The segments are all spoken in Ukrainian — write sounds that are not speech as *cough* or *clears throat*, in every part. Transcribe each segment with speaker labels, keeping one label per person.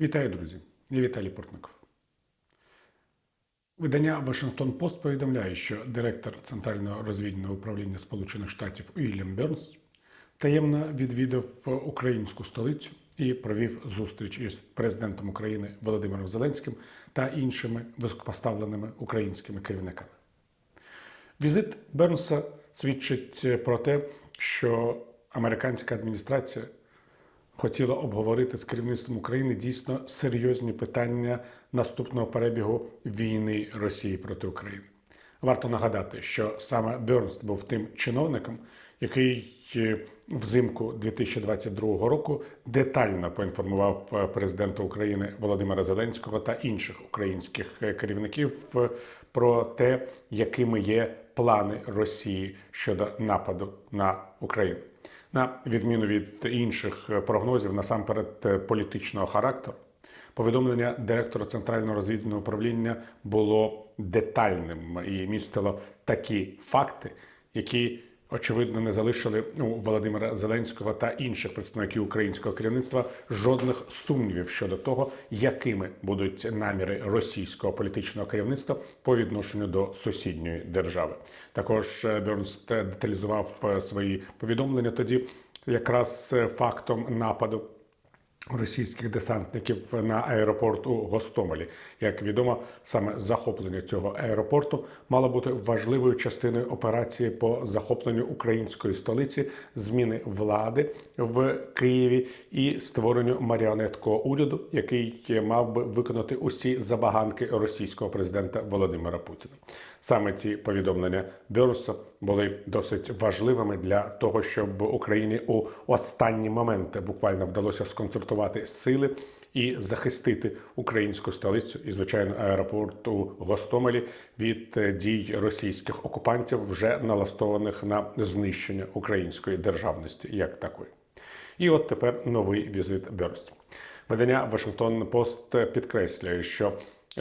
Speaker 1: Вітаю, друзі! Я Віталій Портников. Видання Вашингтон Пост повідомляє, що директор Центрального розвідного управління Сполучених Штатів Уільям Бернс таємно відвідав українську столицю і провів зустріч із президентом України Володимиром Зеленським та іншими високопоставленими українськими керівниками. Візит Бернса свідчить про те, що американська адміністрація хотіла обговорити з керівництвом України дійсно серйозні питання наступного перебігу війни Росії проти України. Варто нагадати, що саме Бернс був тим чиновником, який е, взимку 2022 року детально поінформував е, президента України Володимира Зеленського та інших українських е, керівників про те, якими є плани Росії щодо нападу на Україну. На відміну від інших е, прогнозів, насамперед е, політичного характеру, повідомлення директора центрального розвідувального управління було детальним і містило такі факти, які очевидно не залишили у Володимира Зеленського та інших представників українського керівництва жодних сумнівів щодо того, якими будуть наміри російського політичного керівництва по відношенню до сусідньої держави. Також Бернст деталізував е, свої повідомлення тоді, якраз е, фактом нападу російських десантників на аеропорт у Гостомелі. Як відомо, саме захоплення цього аеропорту мало бути важливою частиною операції по захопленню української столиці, зміни влади в Києві і створенню маріонеткового уряду, який мав би виконати усі забаганки російського президента Володимира Путіна. Саме ці повідомлення Бернса були досить важливими для того, щоб Україні у останні моменти буквально вдалося сконцентрувати сили і захистити українську столицю і, звичайно, аеропорт у Гостомелі від е, дій російських окупантів, вже налаштованих на знищення української державності як такої. І от тепер новий візит Бернса. Видання Вашингтон Пост підкреслює, що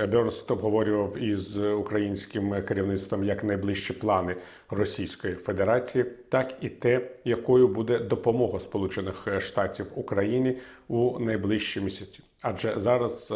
Speaker 1: Бернс обговорював із українським керівництвом як найближчі плани Російської Федерації, так і те, якою буде допомога Сполучених Штатів Україні у найближчі місяці. Адже зараз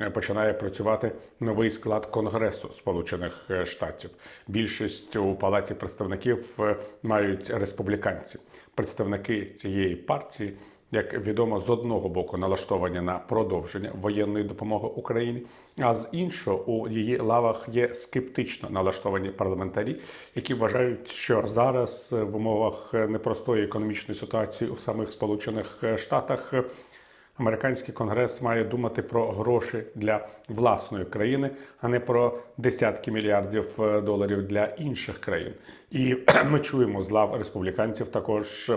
Speaker 1: е, починає працювати новий склад Конгресу Сполучених Штатів. Більшість у палаті представників е, мають республіканці. Представники цієї партії як відомо, з одного боку налаштовані на продовження воєнної допомоги Україні, а з іншого у її лавах є скептично налаштовані парламентарі, які вважають, що зараз в умовах непростої економічної ситуації у самих Сполучених Штатах. Американський конгрес має думати про гроші для власної країни, а не про десятки мільярдів доларів для інших країн. І *clears throat* ми чуємо з лав республіканців також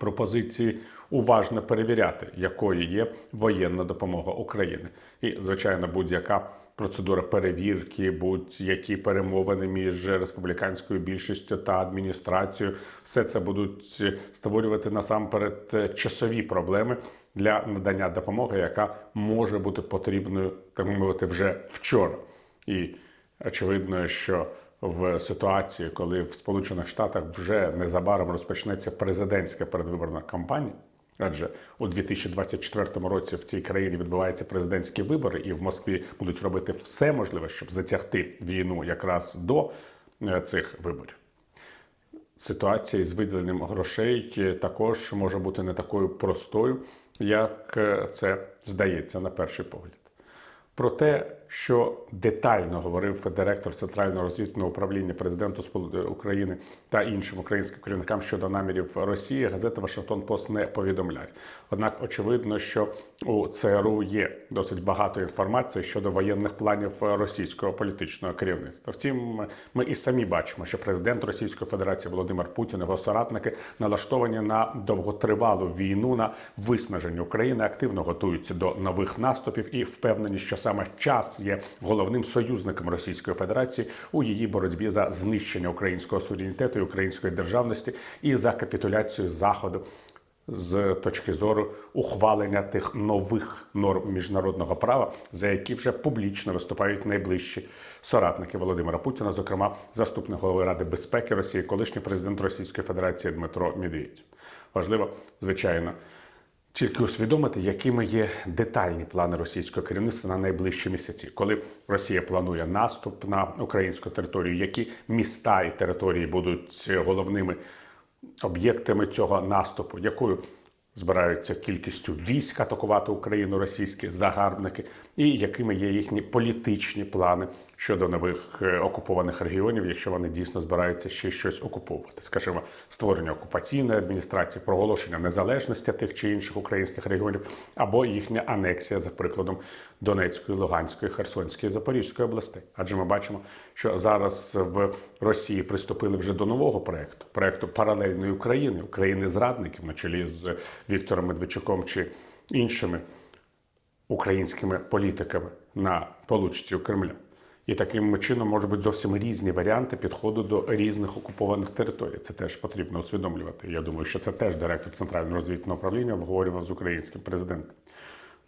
Speaker 1: пропозиції уважно перевіряти, якою є воєнна допомога України, і звичайно, будь-яка процедура перевірки, будь-які перемовини між республіканською більшістю та адміністрацією, все це будуть створювати насамперед часові проблеми для надання допомоги, яка може бути потрібною так мовити вже вчора, і очевидно, що в ситуації, коли в Сполучених Штатах вже незабаром розпочнеться президентська передвиборна кампанія. Адже у 2024 році в цій країні відбуваються президентські вибори, і в Москві будуть робити все можливе, щоб затягти війну якраз до е, цих виборів. Ситуація з виділенням грошей е, також може бути не такою простою, як е, це здається на перший погляд. Про те, що детально говорив директор Центрального розвідного управління президенту України та іншим українським керівникам щодо намірів Росії, газета Вашингтон Пост не повідомляє. Однак, очевидно, що у ЦРУ є досить багато інформації щодо воєнних планів російського політичного керівництва. Втім, ми і самі бачимо, що президент Російської Федерації Володимир Путін і його соратники налаштовані на довготривалу війну на виснаження України, активно готуються до нових наступів і впевнені, що саме час є головним союзником Російської Федерації у її боротьбі за знищення українського суверенітету і української державності і за капітуляцію заходу. З точки зору ухвалення тих нових норм міжнародного права, за які вже публічно виступають найближчі соратники Володимира Путіна, зокрема заступник голови Ради безпеки Росії, колишній президент Російської Федерації Дмитро Медведєв. Важливо, звичайно, Тільки усвідомити, якими є детальні плани російського керівництва на найближчі місяці, коли Росія планує наступ на українську територію, які міста і території будуть головними об'єктами цього наступу, якою збираються кількістю військ атакувати Україну російські загарбники, і якими є їхні політичні плани щодо нових е, окупованих регіонів, якщо вони дійсно збираються ще щось окуповувати, скажімо, створення окупаційної адміністрації, проголошення незалежності тих чи інших українських регіонів, або їхня анексія, за прикладом Донецької, Луганської, Херсонської, Запорізької областей. Адже ми бачимо, що зараз в Росії приступили вже до нового проекту проекту паралельної України, України зрадників на чолі з Віктором Медведчуком чи іншими українськими політиками на получці у Кремля. І таким чином можуть бути зовсім різні варіанти підходу до різних окупованих територій. Це теж потрібно усвідомлювати. Я думаю, що це теж директор центрального розвідного управління обговорював з українським президентом.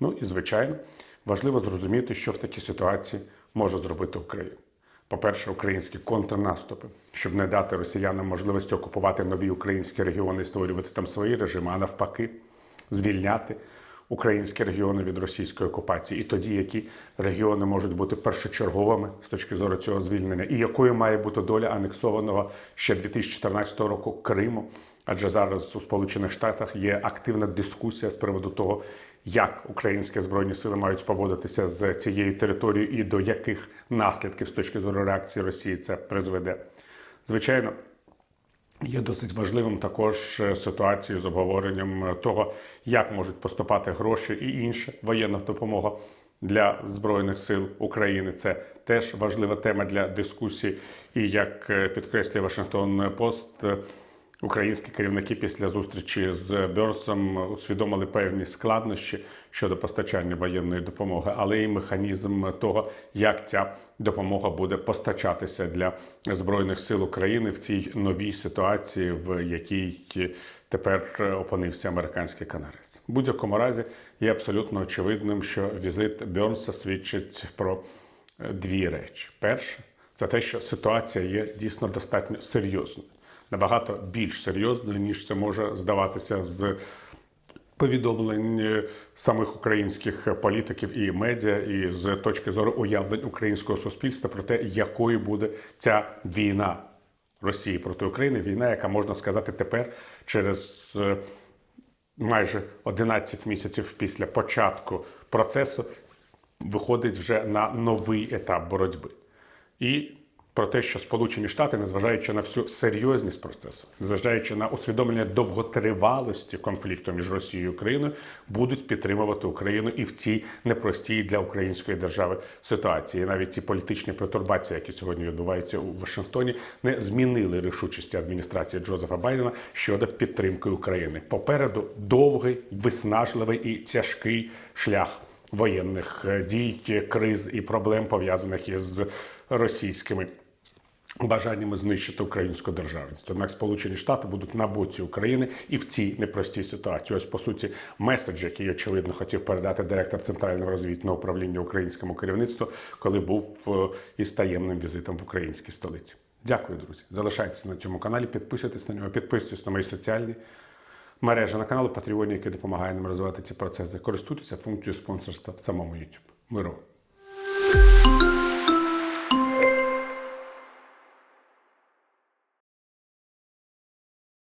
Speaker 1: Ну і звичайно, важливо зрозуміти, що в такій ситуації може зробити Україна. По-перше, українські контрнаступи, щоб не дати росіянам можливості окупувати нові українські регіони і створювати там свої режими, а навпаки, звільняти українські регіони від російської окупації, і тоді які регіони можуть бути першочерговими з точки зору цього звільнення, і якою має бути доля анексованого ще 2014 року Криму. Адже зараз у Сполучених Штатах є активна дискусія з приводу того, як українські збройні сили мають поводитися з цією територією і до яких наслідків з точки зору реакції Росії це призведе. Звичайно, Є досить важливим також е, ситуацію з обговоренням е, того, як можуть поступати гроші і інша воєнна допомога для збройних сил України. Це теж важлива тема для дискусії. І як е, підкреслює Вашингтон Пост, українські керівники після зустрічі з Бьорсом усвідомили певні складнощі щодо постачання воєнної допомоги, але і механізм того, як ця допомога буде постачатися для збройних сил України в цій новій ситуації, в якій тепер опинився американський конгрес. В будь-якому разі є абсолютно очевидним, що візит Бьорнса свідчить про е, дві речі: перше це те, що ситуація є дійсно достатньо серйозною, набагато більш серйозною, ніж це може здаватися з повідомлень е, самих українських політиків і медіа, і з точки зору уявлень українського суспільства про те, якою буде ця війна Росії проти України, війна, яка можна сказати тепер через е, майже 11 місяців після початку процесу виходить вже на новий етап боротьби. І про те, що Сполучені Штати, незважаючи на всю серйозність процесу, незважаючи на усвідомлення довготривалості конфлікту між Росією і Україною, будуть підтримувати Україну і в цій непростій для української держави ситуації. Навіть ці політичні пертурбації, які сьогодні відбуваються у Вашингтоні, не змінили рішучості адміністрації Джозефа Байдена щодо підтримки України. Попереду довгий, виснажливий і тяжкий шлях воєнних е, дій, криз і проблем пов'язаних із російськими бажаннями знищити українську державність. Однак Сполучені Штати будуть на боці України і в цій непростій ситуації. Ось по суті, меседж, який очевидно хотів передати директор центрального розвідного управління українському керівництву, коли був е, із таємним візитом в українській столиці. Дякую, друзі. Залишайтеся на цьому каналі, підписуйтесь на нього, підписуйтесь на мої соціальні мережі на канал Patreon, який допомагає нам розвивати ці процеси. Користуйтеся функцією спонсорства в самому YouTube. Миру!